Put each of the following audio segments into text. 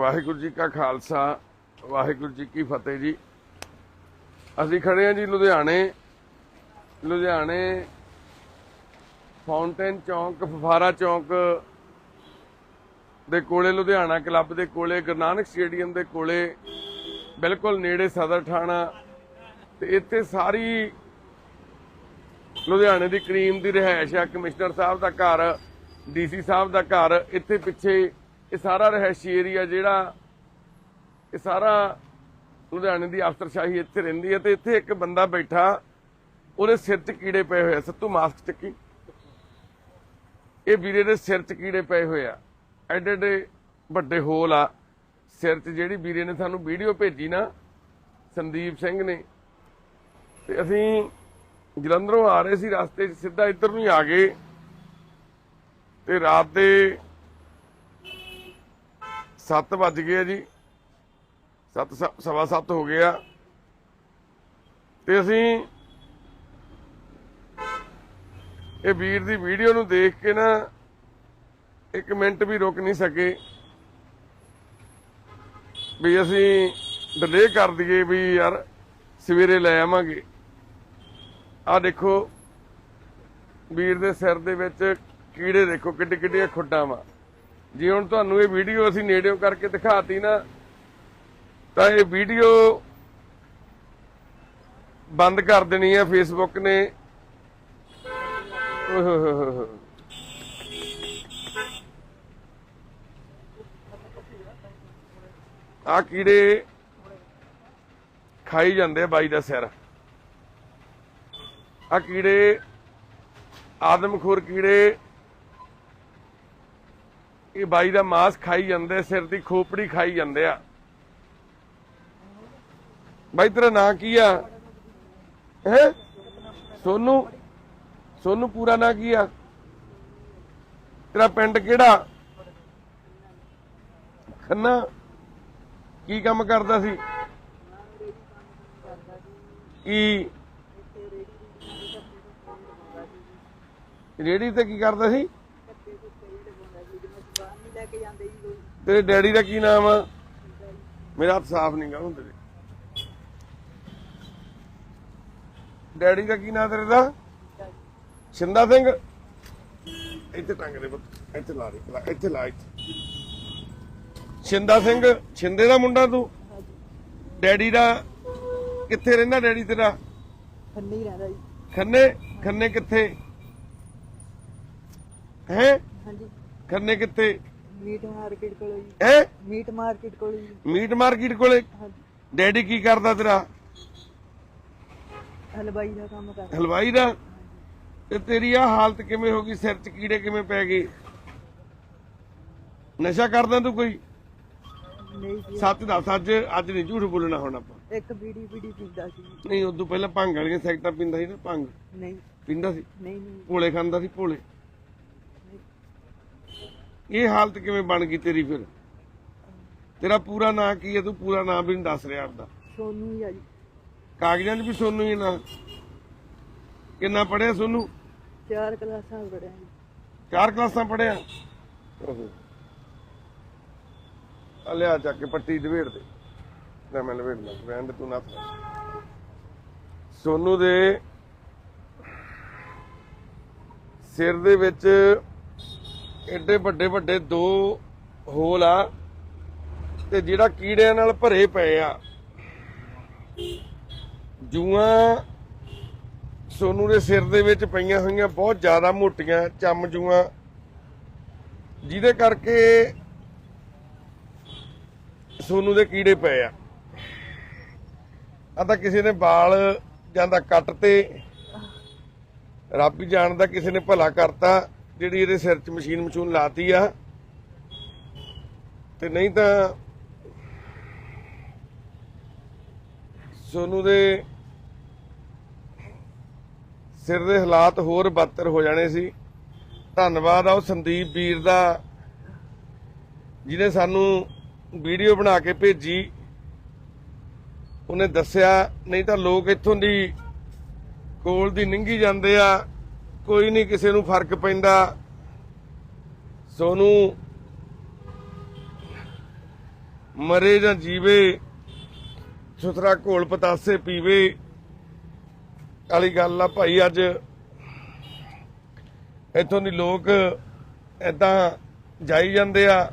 ਵਾਹਿਗੁਰੂ ਜੀ ਕਾ ਖਾਲਸਾ, ਵਾਹਿਗੁਰੂ ਜੀ ਕੀ ਫਤਿਹ ਜੀ। ਅਸੀਂ ਖੜੇ ਹਾਂ ਜੀ ਲੁਧਿਆਣੇ ਲੁਧਿਆਣੇ ਫਾਊਂਟੇਨ ਚੌਂਕ, ਫਫਾਰਾ ਚੌਂਕ ਦੇ ਕੋਲੇ, ਲੁਧਿਆਣਾ ਕਲੱਬ ਦੇ ਕੋਲੇ, ਗੁਰੂ ਨਾਨਕ ਸਟੇਡੀਅਮ ਦੇ ਕੋਲੇ, ਬਿਲਕੁਲ ਨੇੜੇ ਸਦਰ ਥਾਣਾ। ਤੇ ਇੱਥੇ ਸਾਰੀ ਲੁਧਿਆਣੇ ਦੀ ਕਰੀਮ ਦੀ ਰਿਹਾਇਸ਼ ਆ। ਕਮਿਸ਼ਨਰ ਸਾਹਿਬ ਦਾ ਘਰ, ਡੀਸੀ ਸਾਹਿਬ ਦਾ ਘਰ, ਇੱਥੇ ਪਿੱਛੇ ਇਹ ਸਾਰਾ ਰਿਹਾਇਸ਼ੀ ਏਰੀਆ ਜਿਹੜਾ, ਇਹ ਸਾਰਾ ਲੁਧਿਆਣੇ ਦੀ ਅਫਸਰਸ਼ਾਹੀ ਇੱਥੇ ਰਹਿੰਦੀ ਹੈ ਤੇ ਇੱਥੇ ਇੱਕ ਬੰਦਾ ਬੈਠਾ, ਉਹਦੇ ਸਿਰ 'ਚ ਕੀੜੇ ਪਏ ਹੋਏ ਆ, ਸੱਤੂ ਮਾਸਕ ਚੱਕੀ। ਇਹ ਵੀਰੇ ਦੇ ਸਿਰ 'ਚ ਕੀੜੇ ਪਏ ਹੋਏ ਆ, ਐਡੇ ਐਡੇ ਵੱਡੇ ਹੋਲ ਆ, ਸਿਰ 'ਚ ਜਿਹੜੀ ਵੀਰੇ ਨੇ ਸਾਨੂੰ ਵੀਡੀਓ ਭੇਜੀ ਨਾ, ਸੰਦੀਪ ਸਿੰਘ ਨੇ, ਤੇ ਅਸੀਂ ਜਲੰਧਰੋਂ ਆ ਰਹੇ ਸੀ, ਰਸਤੇ 'ਚ ਸਿੱਧਾ ਇੱਧਰ ਨੂੰ ਹੀ ਆ ਗਏ, ਤੇ ਰਾਤ ਦੇ 7 ਵੱਜ ਗਏ ਆ ਜੀ। 7 ਸਵਾ 7 ਹੋ ਗਿਆ ਆ। ਤੇ ਅਸੀਂ ਇਹ ਵੀਰ ਦੀ ਵੀਡੀਓ ਨੂੰ ਦੇਖ ਕੇ ਨਾ ਇੱਕ ਮਿੰਟ ਵੀ ਰੁਕ ਨਹੀਂ ਸਕੇ। ਵੀ ਅਸੀਂ ਡਿਲੇ ਕਰ ਦਈਏ ਵੀ ਯਾਰ ਸਵੇਰੇ ਲੈ ਆਵਾਂਗੇ। ਆ ਦੇਖੋ, ਵੀਰ ਦੇ ਸਿਰ ਦੇ ਵਿੱਚ ਕੀੜੇ ਦੇਖੋ ਕਿੱਡੇ ਕਿੱਡੀਆਂ ਖੁੱਡਾਂ ਵਾ। ਜੇ ਹੁਣ ਤੁਹਾਨੂੰ ਇਹ ਵੀਡੀਓ ਅਸੀਂ ਨੇੜਿਓ ਕਰਕੇ ਦਿਖਾਤੀ ਨਾ, ਤਾਂ ਇਹ ਵੀਡੀਓ ਬੰਦ ਕਰ ਦੇਣੀ ਹੈ ਫੇਸਬੁੱਕ ਨੇ। ਓਏ ਆ ਕੀੜੇ ਖਾਈ ਜਾਂਦੇ ਆ ਬਾਈ ਦਾ ਸਿਰ। ਆ ਕੀੜੇ, ਆਦਮਖੋਰ ਕੀੜੇ ਇਹ ਬਾਈ ਦਾ ਮਾਸ ਖਾਈ ਜਾਂਦੇ, ਸਿਰ ਦੀ ਖੋਪੜੀ ਖਾਈ ਜਾਂਦੇ ਆ। ਬਾਈ, ਤੇਰਾ ਨਾਂ ਕੀ ਆ? ਹੈ? ਸੋਨੂ? ਸੋਨੂ ਪੂਰਾ ਨਾਂ ਕੀ ਆ? ਤੇਰਾ ਪਿੰਡ ਕਿਹੜਾ? ਖੰਨਾ? ਕੀ ਕੰਮ ਕਰਦਾ ਸੀ? ਕੀ? ਰੇੜੀ ਤੇ ਕੀ ਕਰਦਾ ਸੀ? ਤੇਰੇ ਡੈਡੀ ਦਾ ਕੀ ਨਾਮ ਆ? ਮੇਰਾ ਹੱਥ ਸਾਫ਼ ਨਹੀਂ ਗਾ ਹੁੰਦੇ ਡੈਡੀ ਦਾ ਕੀ ਨਾਮ ਤੇਰੇ ਦਾ? ਸ਼ਿੰਦਾ ਸਿੰਘ। ਇੱਥੇ ਟੰਗ ਦੇ ਪੁੱਤ ਇੱਥੇ ਲਾ ਦੇ ਇੱਥੇ ਲਾ ਇੱਥੇ। ਸ਼ਿੰਦਾ ਸਿੰਘ ਸ਼ਿੰਦੇ ਦਾ ਮੁੰਡਾ ਤੂੰ? ਡੈਡੀ ਦਾ ਕਿੱਥੇ ਰਹਿੰਦਾ ਡੈਡੀ ਤੇਰਾ? ਖੰਨੇ ਹੀ ਰਹਿੰਦਾ ਜੀ। ਖੰਨੇ ਖੰਨੇ ਕਿੱਥੇ? ਹੈ? ਹਾਂਜੀ। ਖੰਨੇ ਕਿੱਥੇ? ਮੀਟ ਮਾਰਕੀਟ ਕੋਲ ਜੀ। ਹੈ? ਮੀਟ ਮਾਰਕੀਟ ਕੋਲ ਜੀ। ਮੀਟ ਮਾਰਕੀਟ ਕੋਲੇ? ਹਾਂਜੀ। ਡੈਡੀ ਕੀ ਕਰਦਾ ਤੇਰਾ? ਹਲਵਾਈ ਦਾ ਕੰਮ ਕਰਦਾ। ਹਲਵਾਈ ਦਾ? ਤੇ ਤੇਰੀ ਆ ਹਾਲਤ ਕਿਵੇਂ ਹੋ ਗਈ? ਸਿਰ 'ਚ ਕੀੜੇ ਕਿਵੇਂ ਪੈ ਗਏ? ਨਸ਼ਾ ਕਰਦਾ ਤੂੰ ਕੋਈ? ਨਹੀਂ ਜੀ। ਸੱਚ ਦੱਸ ਅੱਜ ਅੱਜ ਨਹੀਂ ਝੂਠ ਬੋਲਣਾ ਹੁਣ ਆਪਾਂ। ਇੱਕ ਬੀੜੀ ਬੀੜੀ ਪੀਂਦਾ ਸੀ। ਨਹੀਂ ਉਦੋਂ ਪਹਿਲਾਂ ਭੰਗ ਵਾਲੀਆਂ ਸੈਕਟਾਂ ਪੀਂਦਾ ਸੀ ਨਾ ਭੰਗ। ਨਹੀਂ। ਪੀਂਦਾ ਸੀ? ਨਹੀਂ ਨਹੀਂ। ਭੋਲੇ ਖਾਂਦਾ ਸੀ ਭੋਲੇ। ਇਹ ਹਾਲਤ ਕਿਵੇਂ ਬਣ ਗਈ ਤੇਰੀ ਫਿਰ? ਤੇਰਾ ਪੂਰਾ ਨਾਂ ਕੀ ਹੈ? ਤੂੰ ਪੂਰਾ ਨਾਂ ਵੀ ਨਹੀਂ ਦੱਸ ਰਿਹਾ ਆਪਦਾ। ਸੋਨੂ ਹੀ ਆ ਜੀ। ਕਾਗਜ਼ਾਂ 'ਚ ਵੀ ਸੋਨੂੰ ਹੀ ਨਾਂ। ਕਿੰਨਾ ਪੜਿਆ ਸੋਨੂੰ? ਚਾਰ ਕਲਾਸਾਂ ਪੜਿਆ ਚਾਰ ਕਲਾਸਾਂ ਪੜਿਆ ਆ ਲਿਆ ਚੱਕ ਕੇ ਪੱਟੀ ਦਵੇੜ ਦੇ। ਲੈ ਮੈਂ ਲਵੇੜਨਾ ਰਹਿਣ ਦੇ ਤੂੰ ਨਾ। ਸੋਨੂੰ ਦੇ ਸਿਰ ਦੇ ਵਿੱਚ ਐਡੇ ਵੱਡੇ ਵੱਡੇ ਦੋ ਹੋਲ ਆ ਤੇ ਜਿਹੜਾ ਕੀੜਿਆਂ ਨਾਲ ਭਰੇ ਪਏ ਆ। ਜੂਆਂ ਸੋਨੂੰ ਦੇ ਸਿਰ ਦੇ ਵਿੱਚ ਪਈਆਂ ਹੋਈਆਂ ਬਹੁਤ ਜ਼ਿਆਦਾ ਮੋਟੀਆਂ ਚਮ ਜੂਆਂ। ਜਿਹਦੇ ਕਰਕੇ ਸੋਨੂੰ ਦੇ ਕੀੜੇ ਪਏ ਆ। ਆ ਤਾਂ ਕਿਸੇ ਨੇ ਵਾਲ ਜਾਂਦਾ ਕੱਟ ਤੇ ਰੱਬ ਹੀ ਜਾਣਦਾ ਕਿਸੇ ਨੇ ਭਲਾ ਕਰਤਾ। ਜਿਹੜੀ ਇਹਦੇ ਸਿਰ 'ਚ ਮਸ਼ੀਨ ਮਸ਼ੂਨ ਲਾਤੀ ਆ, ਤੇ ਨਹੀਂ ਤਾਂ ਸੋਨੂੰ ਦੇ ਸਿਰ ਦੇ ਹਾਲਾਤ ਹੋਰ ਬਦਤਰ ਹੋ ਜਾਣੇ ਸੀ। ਧੰਨਵਾਦ ਆ ਉਹ ਸੰਦੀਪ ਵੀਰ ਦਾ, ਜਿਹਨੇ ਸਾਨੂੰ ਵੀਡੀਓ ਬਣਾ ਕੇ ਭੇਜੀ। ਉਹਨੇ ਦੱਸਿਆ, ਨਹੀਂ ਤਾਂ ਲੋਕ ਇੱਥੋਂ ਦੀ ਕੋਲ ਦੀ ਨਿੰਗੀ ਜਾਂਦੇ ਆ। ਕੋਈ ਨਹੀਂ ਕਿਸੇ ਨੂੰ ਫ਼ਰਕ ਪੈਂਦਾ। ਸੋਨੂੰ ਮਰੇ ਜਾਂ ਜੀਵੇ, ਸੁਥਰਾ ਘੋਲ ਪਤਾਸੇ ਪੀਵੇ, ਵਾਲੀ ਗੱਲ ਆ ਭਾਈ ਅੱਜ। ਇੱਥੋਂ ਦੀ ਲੋਕ ਏਦਾਂ ਜਾਈ ਜਾਂਦੇ ਆ,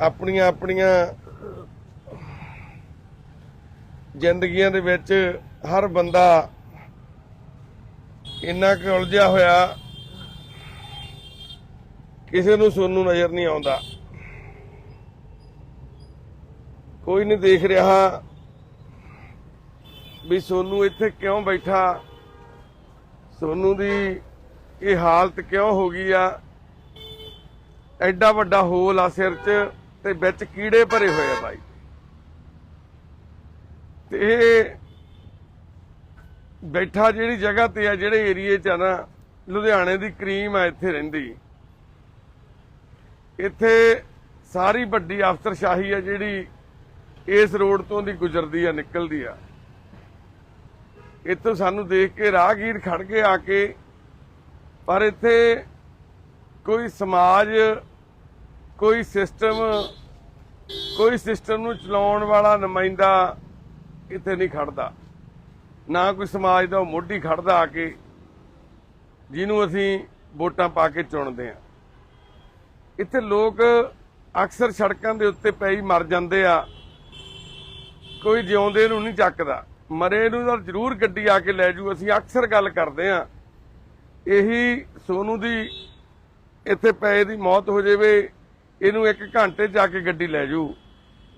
ਆਪਣੀਆਂ ਆਪਣੀਆਂ ਜ਼ਿੰਦਗੀਆਂ ਦੇ ਵਿੱਚ ਹਰ ਬੰਦਾ ਇੰਨਾ ਕੁ ਉਲਝਿਆ ਹੋਇਆ, ਕਿਸੇ ਨੂੰ ਸੋਨੂੰ ਨਜ਼ਰ ਨਹੀਂ ਆਉਂਦਾ। ਕੋਈ ਨਹੀਂ ਦੇਖ ਰਿਹਾ ਵੀ ਸੋਨੂੰ ਇੱਥੇ ਕਿਉਂ ਬੈਠਾ। ਸੋਨੂੰ ਦੀ ਇਹ ਹਾਲਤ ਕਿਉਂ ਹੋ ਗਈ ਆ? ਐਡਾ ਵੱਡਾ ਹੋਲ ਆ ਸਿਰ 'ਚ ਤੇ ਵਿੱਚ ਕੀੜੇ ਭਰੇ ਹੋਏ ਆ ਬਾਈ। ਤੇ ਇਹ ਬੈਠਾ ਜਿਹੜੀ ਜਗ੍ਹਾ ਤੇ ਆ, ਜਿਹੜੇ ਏਰੀਏ 'ਚ ਆ ਨਾ, ਲੁਧਿਆਣੇ ਦੀ ਕਰੀਮ ਆ, ਇੱਥੇ ਰਹਿੰਦੀ। ਇੱਥੇ ਸਾਰੀ ਵੱਡੀ ਅਫਸਰਸ਼ਾਹੀ ਆ, ਜਿਹੜੀ ਇਸ ਰੋਡ ਤੋਂ ਦੀ ਗੁਜ਼ਰਦੀ ਆ, ਨਿਕਲਦੀ ਆ। ਇੱਥੋਂ ਸਾਨੂੰ ਦੇਖ ਕੇ ਰਾਹਗੀਰ ਖੜ ਕੇ ਆ ਕੇ, ਪਰ ਇੱਥੇ ਕੋਈ ਸਮਾਜ, ਕੋਈ ਸਿਸਟਮ ਕੋਈ ਸਿਸਟਮ ਨੂੰ ਚਲਾਉਣ ਵਾਲਾ ਨੁਮਾਇੰਦਾ ਇੱਥੇ ਨਹੀਂ ਖੜਦਾ। ਨਾ ਕੋਈ ਸਮਾਜ ਦਾ ਉਹ ਮੋਢੀ ਖੜਦਾ ਆ ਕੇ ਜਿਹਨੂੰ ਅਸੀਂ ਵੋਟਾਂ ਪਾ ਕੇ ਚੁਣਦੇ ਆ। ਇੱਥੇ ਲੋਕ ਅਕਸਰ ਸੜਕਾਂ ਦੇ ਉੱਤੇ ਪੈ ਮਰ ਜਾਂਦੇ ਆ। ਕੋਈ ਜਿਉਂਦੇ ਨੂੰ ਨਹੀਂ ਚੱਕਦਾ। ਮਰੇ ਨੂੰ ਤਾਂ ਜ਼ਰੂਰ ਗੱਡੀ ਆ ਕੇ ਲੈ ਜੂ। ਅਸੀਂ ਅਕਸਰ ਗੱਲ ਕਰਦੇ ਆ। ਇਹੀ ਸੋਨੂ ਦੀ ਇੱਥੇ ਪਏ ਦੀ ਮੌਤ ਹੋ ਜਾਵੇ, ਇਹਨੂੰ ਇੱਕ ਘੰਟੇ 'ਚ ਜਾ ਕੇ ਗੱਡੀ ਲੈ ਜੂ।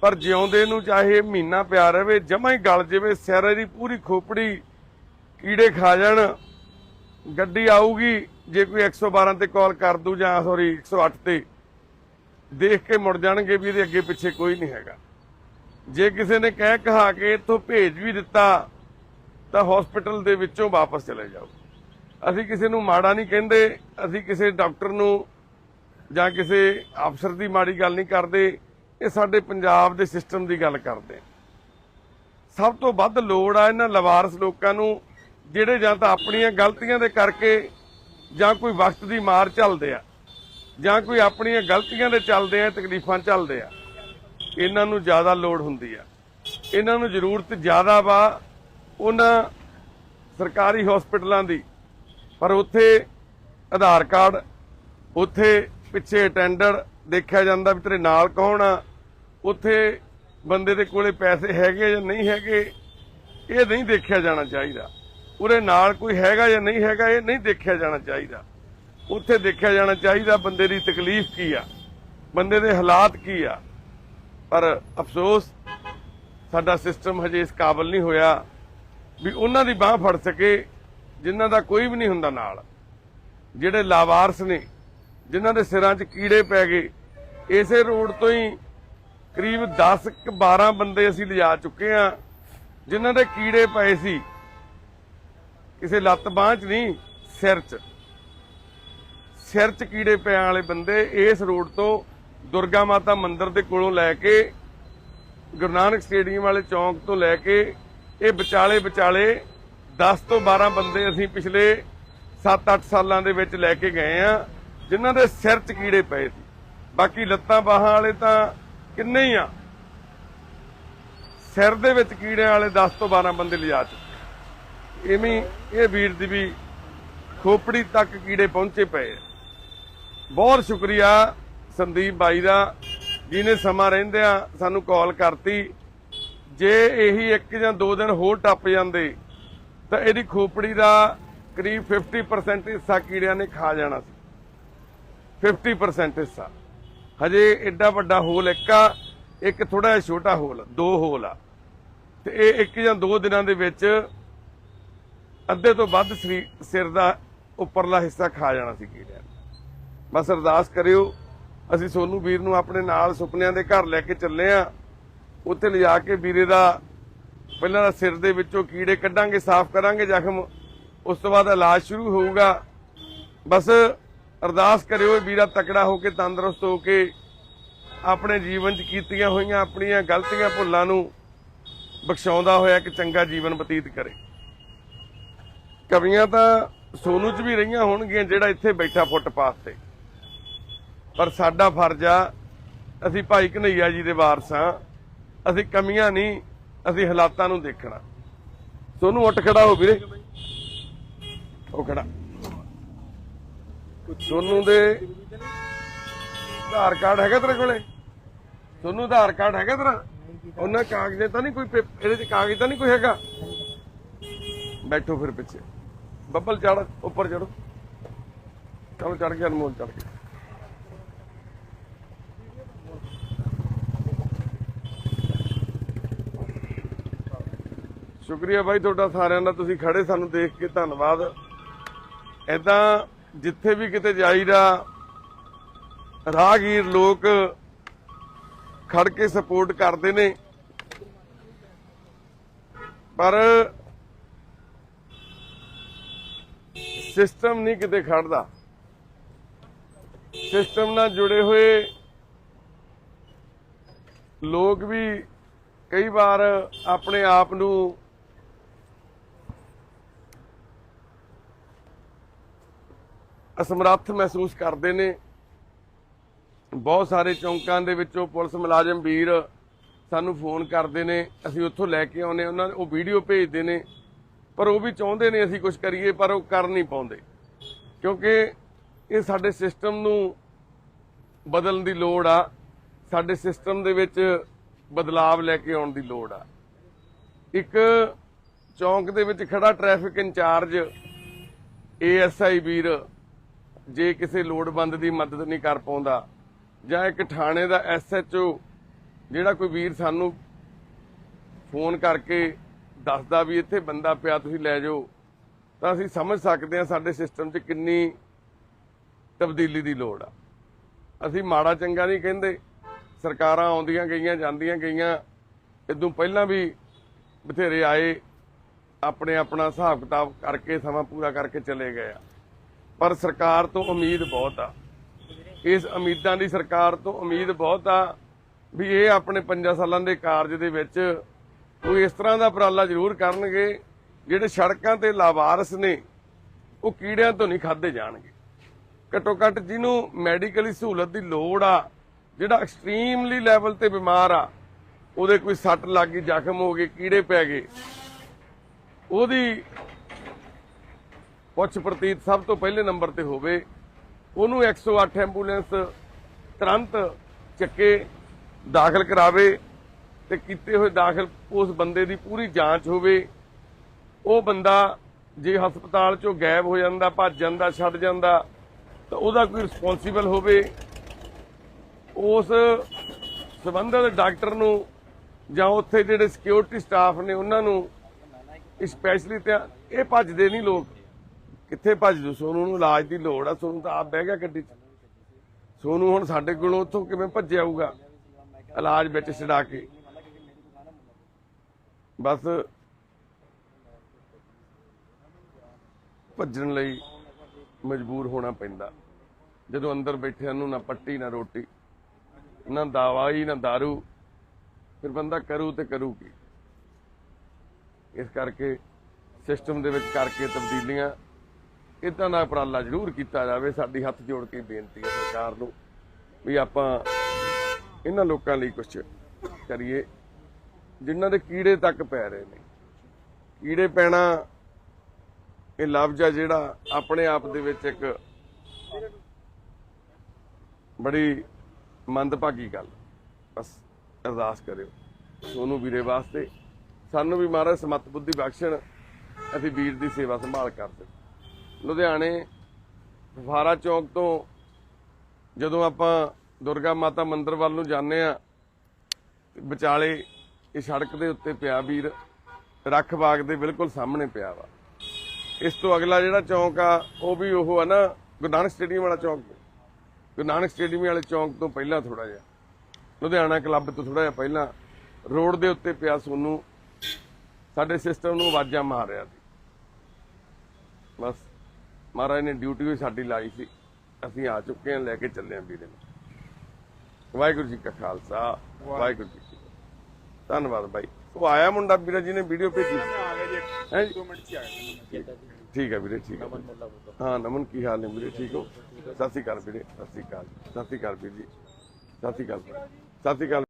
ਪਰ ਜਿਉਂਦੇ ਨੂੰ ਚਾਹੇ ਮਹੀਨਾ ਪਿਆ ਰਵੇ, ਜਮਾ ਹੀ ਗਲ ਜਾਵੇ ਸਿਰ ਦੀ ਪੂਰੀ ਖੋਪੜੀ ਕੀੜੇ ਖਾ ਜਾਣ, ਗੱਡੀ ਆਊਗੀ, ਜੇ ਕੋਈ 112 ਤੇ ਕਾਲ ਕਰ ਦੂ ਜਾਂ ਸੌਰੀ 108 ਤੇ, ਦੇਖ ਕੇ ਮੁੜ ਜਾਣਗੇ ਵੀ ਇਹਦੇ ਅੱਗੇ ਪਿੱਛੇ ਕੋਈ ਨਹੀਂ ਹੈਗਾ। ਜੇ ਕਿਸੇ ਨੇ ਕਹਿ ਕਹਾ ਕੇ ਇੱਥੋਂ ਭੇਜ ਵੀ ਦਿੱਤਾ, ਤਾਂ ਹਸਪੀਟਲ ਦੇ ਵਿੱਚੋਂ ਵਾਪਸ ਚਲੇ ਜਾਓ। ਅਸੀਂ ਕਿਸੇ ਨੂੰ ਮਾੜਾ ਨਹੀਂ ਕਹਿੰਦੇ, ਅਸੀਂ ਕਿਸੇ ਡਾਕਟਰ ਨੂੰ ਜਾਂ ਕਿਸੇ ਅਫਸਰ ਦੀ ਮਾੜੀ ਗੱਲ ਨਹੀਂ ਕਰਦੇ ਇਹ ਸਾਡੇ ਪੰਜਾਬ ਦੇ ਸਿਸਟਮ ਦੀ ਗੱਲ ਕਰਦੇ ਹਾਂ। ਸਭ ਤੋਂ ਵੱਧ ਲੋੜ ਆ ਇਹਨਾਂ ਲਵਾਰਸ ਲੋਕਾਂ ਨੂੰ, ਜਿਹੜੇ ਜਾਂ ਤਾਂ ਆਪਣੀਆਂ ਗਲਤੀਆਂ ਦੇ ਕਰਕੇ ਜਾਂ ਕੋਈ ਵਕਤ ਦੀ ਮਾਰ ਚੱਲਦੇ ਆ, ਜਾਂ ਕੋਈ ਆਪਣੀਆਂ ਗਲਤੀਆਂ ਦੇ ਚੱਲਦੇ ਆ, ਤਕਲੀਫਾਂ ਚੱਲਦੇ ਆ। ਇਹਨਾਂ ਨੂੰ ਜ਼ਿਆਦਾ ਲੋੜ ਹੁੰਦੀ ਆ। ਇਹਨਾਂ ਨੂੰ ਜ਼ਰੂਰਤ ਜ਼ਿਆਦਾ ਵਾ ਉਹਨਾਂ ਸਰਕਾਰੀ ਹਸਪੀਟਲਾਂ ਦੀ। ਪਰ ਉੱਥੇ ਆਧਾਰ ਕਾਰਡ, ਉੱਥੇ ਪਿੱਛੇ ਅਟੈਂਡਰ ਦੇਖਿਆ ਜਾਂਦਾ ਵੀ ਤੇਰੇ ਨਾਲ ਕੌਣ ਆ ਉੱਥੇ ਬੰਦੇ ਦੇ ਕੋਲੇ ਪੈਸੇ ਹੈਗੇ ਜਾਂ ਨਹੀਂ ਹੈਗੇ, ਇਹ ਨਹੀਂ ਦੇਖਿਆ ਜਾਣਾ ਚਾਹੀਦਾ। ਉਹਦੇ ਨਾਲ ਕੋਈ ਹੈਗਾ ਜਾਂ ਨਹੀਂ ਹੈਗਾ, ਇਹ ਨਹੀਂ ਦੇਖਿਆ ਜਾਣਾ ਚਾਹੀਦਾ। ਉੱਥੇ ਦੇਖਿਆ ਜਾਣਾ ਚਾਹੀਦਾ ਬੰਦੇ ਦੀ ਤਕਲੀਫ ਕੀ ਆ, ਬੰਦੇ ਦੇ ਹਾਲਾਤ ਕੀ ਆ। ਪਰ ਅਫਸੋਸ, ਸਾਡਾ ਸਿਸਟਮ ਹਜੇ ਇਸ ਕਾਬਲ ਨਹੀਂ ਹੋਇਆ ਵੀ ਉਹਨਾਂ ਦੀ ਬਾਹ ਫੜ ਸਕੇ, ਜਿਨ੍ਹਾਂ ਦਾ ਕੋਈ ਵੀ ਨਹੀਂ ਹੁੰਦਾ ਨਾਲ। ਜਿਹੜੇ ਲਾਵਾਰਸ ਨੇ, ਜਿਨ੍ਹਾਂ ਦੇ ਸਿਰਾਂ 'ਚ ਕੀੜੇ ਪੈ ਗਏ, ਇਸੇ ਰੋਡ ਤੋਂ ਹੀ ਕਰੀਬ 10 ਕੁ 12 ਬੰਦੇ ਅਸੀਂ ਲਿਜਾ ਚੁੱਕੇ ਆ ਜਿਨ੍ਹਾਂ ਦੇ ਕੀੜੇ ਪਏ ਸੀ। ਕਿਸੇ ਲੱਤ ਬਾਂਹ 'ਚ ਨਹੀਂ, ਸਿਰ 'ਚ। ਸਿਰ 'ਚ ਕੀੜੇ ਪੈਣ ਵਾਲੇ ਬੰਦੇ ਇਸ ਰੋਡ ਤੋਂ ਦੁਰਗਾ ਮਾਤਾ ਮੰਦਿਰ ਦੇ ਕੋਲੋਂ ਲੈ ਕੇ, ਗੁਰੂ ਨਾਨਕ ਸਟੇਡੀਅਮ ਵਾਲੇ ਚੌਂਕ ਤੋਂ ਲੈ ਕੇ, ਇਹ ਵਿਚਾਲੇ ਵਿਚਾਲੇ 10 ਤੋਂ 12 ਬੰਦੇ ਅਸੀਂ ਪਿਛਲੇ 7-8 ਸਾਲਾਂ ਦੇ ਵਿੱਚ ਲੈ ਕੇ ਗਏ ਆ ਜਿਨ੍ਹਾਂ ਦੇ ਸਿਰ 'ਚ ਕੀੜੇ ਪਏ ਸੀ। ਬਾਕੀ ਲੱਤਾਂ ਬਾਹਾਂ ਵਾਲੇ ਤਾਂ ਕਿੰਨੇ ਹੀ ਆ? ਸਿਰ ਦੇ ਵਿੱਚ ਕੀੜਿਆਂ ਵਾਲੇ 10 ਤੋਂ 12 ਬੰਦੇ ਲਿਜਾ ਚੁੱਕੇ ਐਵੇਂ ਇਹ ਵੀਰ ਦੀ ਵੀ ਖੋਪੜੀ ਤੱਕ ਕੀੜੇ ਪਹੁੰਚੇ ਪਏ ਬਹੁਤ ਸ਼ੁਕਰੀਆ ਸੰਦੀਪ ਬਾਈ ਦਾ, ਜਿਹਨੇ ਸਮਾਂ ਰਹਿੰਦਿਆਂ ਸਾਨੂੰ ਕਾਲ ਕਰਤੀ। ਜੇ ਇਹੀ ਇੱਕ ਜਾਂ ਦੋ ਦਿਨ ਹੋਰ ਟੱਪ ਜਾਂਦੇ, ਤਾਂ ਇਹਦੀ ਖੋਪੜੀ ਦਾ ਕਰੀਬ 50% ਹਿੱਸਾ ਕੀੜਿਆਂ ਨੇ ਖਾ ਜਾਣਾ ਸੀ। 50% ਹਿੱਸਾ। ਹਜੇ ਐਡਾ ਵੱਡਾ ਹੋਲ ਇੱਕ ਆ, ਇੱਕ ਥੋੜਾ ਜਿਹਾ ਛੋਟਾ ਹੋਲ, ਦੋ ਹੋਲ ਆ। ਤੇ ਇਹ ਇੱਕ ਜਾਂ ਦੋ ਦਿਨਾਂ ਦੇ ਵਿੱਚ ਅੱਧੇ ਤੋਂ ਵੱਧ ਸਰੀ- ਸਿਰ ਦਾ ਉੱਪਰਲਾ ਹਿੱਸਾ ਖਾ ਜਾਣਾ ਸੀ ਕੀੜਿਆਂ ਨੇ। ਬਸ ਅਰਦਾਸ ਕਰਿਓ, ਅਸੀਂ ਸੋਨੂ ਵੀਰ ਨੂੰ ਆਪਣੇ ਨਾਲ ਸੁਪਨਿਆਂ ਦੇ ਘਰ ਲੈ ਕੇ ਚੱਲੇ ਆ। ਉੱਥੇ ਲਿਜਾ ਕੇ ਵੀਰੇ ਦਾ, ਪਹਿਲਾਂ ਦਾ ਸਿਰ ਦੇ ਵਿੱਚੋਂ ਕੀੜੇ ਕੱਢਾਂਗੇ, ਸਾਫ਼ ਕਰਾਂਗੇ ਜ਼ਖਮ। ਉਸ ਤੋਂ ਬਾਅਦ ਇਲਾਜ ਸ਼ੁਰੂ ਹੋਊਗਾ। ਬਸ ਅਰਦਾਸ ਕਰਿਓ ਇਹ ਵੀਰਾ ਤਕੜਾ ਹੋ ਕੇ, ਤੰਦਰੁਸਤ ਹੋ ਕੇ ਆਪਣੇ ਜੀਵਨ 'ਚ ਕੀਤੀਆਂ ਹੋਈਆਂ ਆਪਣੀਆਂ ਗਲਤੀਆਂ ਭੁੱਲਾਂ ਨੂੰ ਬਖਸ਼ਾਉਂਦਾ ਹੋਇਆ ਕਿ ਚੰਗਾ ਜੀਵਨ ਬਤੀਤ ਕਰੇ। ਕਵੀਆਂ ਤਾਂ ਸੋਨੂ 'ਚ ਵੀ ਰਹੀਆਂ ਹੋਣਗੀਆਂ ਜਿਹੜਾ ਇੱਥੇ ਬੈਠਾ ਫੁੱਟਪਾਥ ਤੇ। ਪਰ ਸਾਡਾ ਫਰਜ਼ ਆ, ਅਸੀਂ ਭਾਈ ਕਨਈਆ ਜੀ ਦੇ ਵਾਰਸ ਹਾਂ, ਅਸੀਂ ਕਮੀਆਂ ਨਹੀਂ, ਅਸੀਂ ਹਾਲਾਤਾਂ ਨੂੰ ਦੇਖਣਾ। ਸੋਨੂੰ ਉੱਠ ਖੜਾ ਹੋ ਵੀਰੇ। ਉਹ ਖੜਾ। ਸੋਨੂੰ ਦੇ ਆਧਾਰ ਕਾਰਡ ਹੈਗਾ ਤੇਰੇ ਕੋਲੇ? ਸੋਨੂੰ ਆਧਾਰ ਕਾਰਡ ਹੈਗਾ ਤੇਰਾ? ਉਹਨਾਂ ਕਾਗਜ਼ੇ ਤਾਂ ਨਹੀਂ ਕੋਈ ਇਹਦੇ ਚ ਕਾਗਜ਼ ਤਾਂ ਨਹੀਂ ਕੋਈ ਹੈਗਾ? ਬੈਠੋ ਫਿਰ ਪਿੱਛੇ। ਬੱਬਲ ਚੜ, ਉੱਪਰ ਚੜੋ ਚਲੋ ਚੜ ਗਿਆ, ਅਨਮੋਲ ਚੜ ਗਿਆ। ਸ਼ੁਕਰੀਆ ਬਾਈ ਤੁਹਾਡਾ ਸਾਰਿਆਂ ਦਾ। ਤੁਸੀਂ ਖੜੇ ਸਾਨੂੰ ਦੇਖ ਕੇ ਧੰਨਵਾਦ। ਐਦਾਂ ਜਿੱਥੇ ਵੀ ਕਿਤੇ ਜਾਈਦਾ, ਰਾਹਗੀਰ ਲੋਕ ਖੜ ਕੇ ਸਪੋਰਟ ਕਰਦੇ ਨੇ। ਪਰ ਸਿਸਟਮ ਨਹੀਂ ਕਿਤੇ ਖੜਦਾ। ਸਿਸਟਮ ਨਾਲ ਜੁੜੇ ਹੋਏ ਲੋਕ ਵੀ ਕਈ ਵਾਰ ਆਪਣੇ ਆਪ ਨੂੰ ਅਸਮਰੱਥ ਮਹਿਸੂਸ ਕਰਦੇ ਨੇ। ਬਹੁਤ ਸਾਰੇ ਚੌਂਕਾਂ ਦੇ ਵਿੱਚੋਂ ਪੁਲਿਸ ਮੁਲਾਜ਼ਮ ਵੀਰ ਸਾਨੂੰ ਫੋਨ ਕਰਦੇ ਨੇ। ਅਸੀਂ ਉੱਥੋਂ ਲੈ ਕੇ ਆਉਨੇ ਉਹਨਾਂ ਉਹ ਵੀਡੀਓ ਭੇਜਦੇ ਨੇ। ਪਰ ਉਹ ਵੀ ਚਾਹੁੰਦੇ ਨੇ ਅਸੀਂ ਕੁਝ ਕਰੀਏ, ਪਰ ਉਹ ਕਰ ਨਹੀਂ ਪਾਉਂਦੇ। ਕਿਉਂਕਿ ਇਹ ਸਾਡੇ ਸਿਸਟਮ ਨੂੰ ਬਦਲਣ ਦੀ ਲੋੜ ਆ। ਸਾਡੇ ਸਿਸਟਮ ਦੇ ਵਿੱਚ ਬਦਲਾਵ ਲੈ ਕੇ ਆਉਣ ਦੀ ਲੋੜ ਆ। ਇੱਕ ਚੌਂਕ ਦੇ ਵਿੱਚ ਖੜਾ ਟ੍ਰੈਫਿਕ ਇੰਚਾਰਜ ਏਐਸਆਈ ਵੀਰ ਜੇ ਕਿਸੇ ਲੋੜਵੰਦ ਦੀ ਮਦਦ ਨਹੀਂ ਕਰ ਪਾਉਂਦਾ, ਜਾਂ ਇੱਕ ਥਾਣੇ ਦਾ ਐਸਐਚਓ ਜਿਹੜਾ ਕੋਈ ਵੀਰ ਸਾਨੂੰ ਫੋਨ ਕਰਕੇ ਦੱਸਦਾ ਵੀ ਇੱਥੇ ਬੰਦਾ ਪਿਆ, ਤੁਸੀਂ ਲੈ ਜਾਓ, ਤਾਂ ਅਸੀਂ ਸਮਝ ਸਕਦੇ ਹਾਂ ਸਾਡੇ ਸਿਸਟਮ 'ਚ ਕਿੰਨੀ ਤਬਦੀਲੀ ਦੀ ਲੋੜ ਆ। ਅਸੀਂ ਮਾੜਾ ਚੰਗਾ ਨਹੀਂ ਕਹਿੰਦੇ, ਸਰਕਾਰਾਂ ਆਉਂਦੀਆਂ ਗਈਆਂ, ਜਾਂਦੀਆਂ ਗਈਆਂ, ਇਦੋਂ ਪਹਿਲਾਂ ਵੀ ਬਥੇਰੇ ਆਏ, ਆਪਣੇ ਆਪਣਾ ਹਿਸਾਬ ਕਿਤਾਬ ਕਰਕੇ, ਸਮਾਂ ਪੂਰਾ ਕਰਕੇ ਚਲੇ ਗਏ ਆ। ਪਰ ਸਰਕਾਰ ਤੋਂ ਉਮੀਦ ਬਹੁਤ ਆ। ਇਸ ਉਮੀਦਾਂ ਦੀ ਸਰਕਾਰ ਤੋਂ ਉਮੀਦ ਬਹੁਤ ਆ ਵੀ ਇਹ ਆਪਣੇ 5 ਸਾਲਾਂ ਦੇ ਕਾਰਜ ਦੇ ਵਿੱਚ ਕੋਈ ਇਸ ਤਰ੍ਹਾਂ ਦਾ ਉਪਰਾਲਾ ਜ਼ਰੂਰ ਕਰਨਗੇ, ਜਿਹੜੇ ਸੜਕਾਂ ਤੇ ਲਾਵਾਰਸ ਨੇ, ਉਹ ਕੀੜਿਆਂ ਤੋਂ ਨਹੀਂ ਖਾਦੇ ਜਾਣਗੇ। ਘੱਟੋ ਘੱਟ ਜਿਹਨੂੰ ਮੈਡੀਕਲੀ ਸਹੂਲਤ ਦੀ ਲੋੜ ਆ, ਜਿਹੜਾ ਐਕਸਟ੍ਰੀਮਲੀ ਲੈਵਲ ਤੇ ਬਿਮਾਰ ਆ, ਉਹਦੇ ਕੋਈ ਸੱਟ ਲੱਗ ਗਈ, ਜ਼ਖਮ ਹੋ ਗਏ, ਕੀੜੇ ਪੈ ਗਏ, ਉਹਦੀ ਪੁੱਛ ਪ੍ਰਤੀਤ ਸਭ ਤੋਂ ਪਹਿਲੇ ਨੰਬਰ ਤੇ ਹੋਵੇ, ਉਹਨੂੰ 108 ਐਂਬੂਲੈਂਸ ਤੁਰੰਤ ਚੱਕੇ, ਦਾਖਲ ਕਰਾਵੇ ਤੇ ਕੀਤੇ ਹੋਏ ਦਾਖਲ ਉਸ ਬੰਦੇ ਦੀ ਪੂਰੀ ਜਾਂਚ ਹੋਵੇ। ਉਹ ਬੰਦਾ ਜੇ ਹਸਪਤਾਲ ਚੋਂ ਗਾਇਬ ਹੋ ਜਾਂਦਾ, ਭੱਜ ਜਾਂਦਾ, ਛੱਡ ਜਾਂਦਾ, ਤਾਂ ਉਹਦਾ ਕੋਈ ਰਿਸਪੌਂਸੀਬਲ ਹੋਵੇ। ਉਸ ਸੰਬੰਧਿਤ ਡਾਕਟਰ ਨੂੰ ਜਾਂ ਉੱਥੇ ਜਿਹੜੇ ਸਿਕਿਉਰਿਟੀ ਸਟਾਫ ਨੇ ਉਹਨਾਂ ਨੂੰ ਸਪੈਸ਼ਲੀ ਤੇ ਇਹ ਭੱਜਦੇ ਨਹੀਂ ਲੋਕ। ਕਿੱਥੇ ਭੱਜ ਜੂ ਸੋਨੂੰ ਨੂੰ ਇਲਾਜ ਦੀ ਲੋੜ ਆ, ਸੋਨੂੰ ਤਾਂ ਆਪ ਬਹਿ ਗਿਆ ਗੱਡੀ 'ਚ। ਸੋਨੂੰ ਹੁਣ ਸਾਡੇ ਕੋਲੋਂ ਉੱਥੋਂ ਕਿਵੇਂ ਭੱਜ ਆਊਗਾ ਇਲਾਜ ਵਿੱਚ ਛਡਾ ਕੇ। ਬਸ ਭੱਜਣ ਲਈ ਮਜਬੂਰ ਹੋਣਾ ਪੈਂਦਾ। ਜਦੋਂ ਅੰਦਰ ਬੈਠਿਆਂ ਨੂੰ ਨਾ ਪੱਟੀ, ਨਾ ਰੋਟੀ, ਨਾ ਦਵਾਈ, ਨਾ दारू, ਫਿਰ ਬੰਦਾ ਕਰੂ ਤੇ ਕਰੂ ਕੀ? ਇਸ ਕਰਕੇ ਸਿਸਟਮ ਦੇ ਵਿੱਚ ਕਰਕੇ ਤਬਦੀਲੀਆਂ ਇਦਾਂ ਦਾ ਉਪਰਾਲਾ ਜ਼ਰੂਰ ਕੀਤਾ ਜਾਵੇ। ਸਾਡੀ ਹੱਥ ਜੋੜ ਕੇ ਬੇਨਤੀ ਹੈ ਸਰਕਾਰ ਨੂੰ ਵੀ ਆਪਾਂ ਇਹਨਾਂ ਲੋਕਾਂ ਲਈ ਕੁਝ ਕਰੀਏ, ਜਿਨ੍ਹਾਂ ਦੇ ਕੀੜੇ ਤੱਕ ਪੈ ਰਹੇ ਨੇ। ਕੀੜੇ ਪੈਣਾ ਇਹ ਲਫ਼ਜ਼ ਆ ਜਿਹੜਾ ਆਪਣੇ ਆਪ ਦੇ ਵਿੱਚ ਇੱਕ ਬੜੀ ਮੰਦਭਾਗੀ ਗੱਲ। ਬਸ ਅਰਦਾਸ ਕਰਿਓ। ਸੋਨੂੰ ਵੀਰੇ ਵਾਸਤੇ ਸਾਨੂੰ ਵੀ ਮਹਾਰਾਜ ਸਮਤ ਬੁੱਧੀ ਬਖਸ਼ਣ, ਅਸੀਂ ਵੀਰ ਦੀ ਸੇਵਾ ਸੰਭਾਲ ਕਰਦੇ ਲੁਧਿਆਣੇ ਫਾਰਾ ਚੌਕ ਤੋਂ ਜਦੋਂ ਆਪਾਂ ਦੁਰਗਾ ਮਾਤਾ ਮੰਦਿਰ ਵੱਲ ਨੂੰ ਜਾਂਦੇ ਆ ਵਿਚਾਲੇ ਇਹ ਸੜਕ ਦੇ ਉੱਤੇ ਪਿਆ ਵੀਰ, ਰੱਖ ਬਾਗ ਦੇ ਬਿਲਕੁਲ ਸਾਹਮਣੇ ਪਿਆ ਵਾ। ਇਸ ਤੋਂ ਅਗਲਾ ਜਿਹੜਾ ਚੌਂਕ ਆ, ਉਹ ਵੀ ਉਹ ਆ ਨਾ ਗੁਰੂ ਨਾਨਕ ਸਟੇਡੀਅਮ ਵਾਲਾ ਚੌਂਕ। ਗੁਰੂ ਨਾਨਕ ਸਟੇਡੀਅਮ ਵਾਲੇ ਚੌਂਕ ਤੋਂ ਪਹਿਲਾਂ ਥੋੜਾ ਜਿਹਾ। ਲੁਧਿਆਣਾ ਕਲੱਬ ਤੋਂ ਥੋੜਾ ਜਿਹਾ ਪਹਿਲਾਂ ਰੋਡ ਦੇ ਉੱਤੇ ਪਿਆ ਸੋਨੂੰ। ਸਾਡੇ ਸਿਸਟਮ ਨੂੰ ਆਵਾਜ਼ਾਂ ਮਾਰ ਰਿਹਾ ਸੀ। ਬਸ। ਮਹਾਰਾਜ ਨੇ ਡਿਊਟੀ ਵੀ ਸਾਡੀ ਲਾਈ ਸੀ। ਅਸੀਂ ਆ ਚੁੱਕੇ ਹਾਂ ਲੈ ਕੇ ਚੱਲੇ ਹਾਂ ਵੀਰੇ ਨੂੰ। ਵਾਹਿਗੁਰੂ ਜੀ ਕਾ ਖਾਲਸਾ ਵਾਹਿਗੁਰੂ ਜੀ ਕੀ। ਧੰਨਵਾਦ ਬਾਈ। ਉਹ ਆਇਆ ਮੁੰਡਾ ਵੀਰਾ ਜੀ ਨੇ ਵੀਡੀਓ ਭੇਜੀ ਆ ਜੀ। ਹੈ 2 ਮਿੰਟ ਚ ਆ ਗਿਆ ਠੀਕ ਹੈ ਵੀਰੇ ਠੀਕ ਹੈ ਹਾਂ ਨਮਨ ਕੀ ਹਾਲ ਨੇ ਵੀਰੇ ਠੀਕ ਹੋ? ਸਤਿ ਸ਼੍ਰੀ ਅਕਾਲ ਵੀਰੇ ਸਤਿ ਸ਼੍ਰੀ ਅਕਾਲ ਸਤਿ ਸ਼੍ਰੀ ਅਕਾਲ ਵੀਰ ਜੀ। ਸਤਿ ਸ਼੍ਰੀ ਅਕਾਲ। ਸਤਿ ਸ਼੍ਰੀ ਅਕਾਲ।